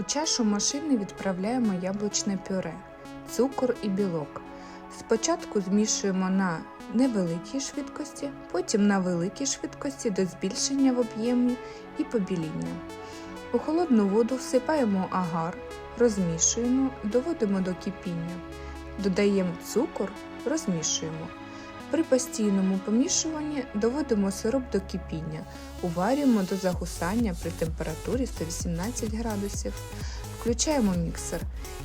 У чашу машини відправляємо яблучне пюре, цукор і білок. Спочатку змішуємо на невеликій швидкості, потім на великій швидкості до збільшення в об'ємі і побіління. У холодну воду всипаємо агар, розмішуємо, доводимо до кипіння. Додаємо цукор, розмішуємо. При постійному помішуванні доводимо сироп до кипіння, уварюємо до загусання при температурі 118 градусів. Включаємо міксер,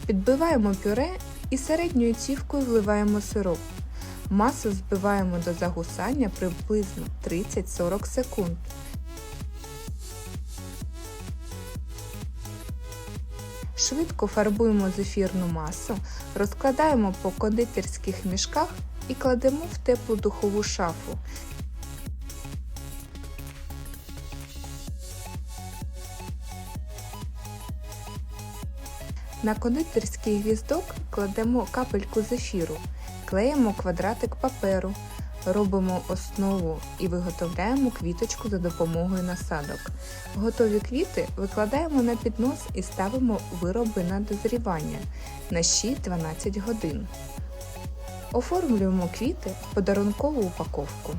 підбиваємо пюре і середньою цівкою вливаємо сироп. Масу збиваємо до загусання приблизно 30-40 секунд. Швидко фарбуємо зефірну масу, розкладаємо по кондитерських мішках і кладемо в теплу духову шафу. На кондитерський гвіздок кладемо капельку зефіру, клеїмо квадратик паперу, робимо основу і виготовляємо квіточку за допомогою насадок. Готові квіти викладаємо на піднос і ставимо вироби на дозрівання на 6-12 годин. Оформлюємо квіти в подарункову упаковку.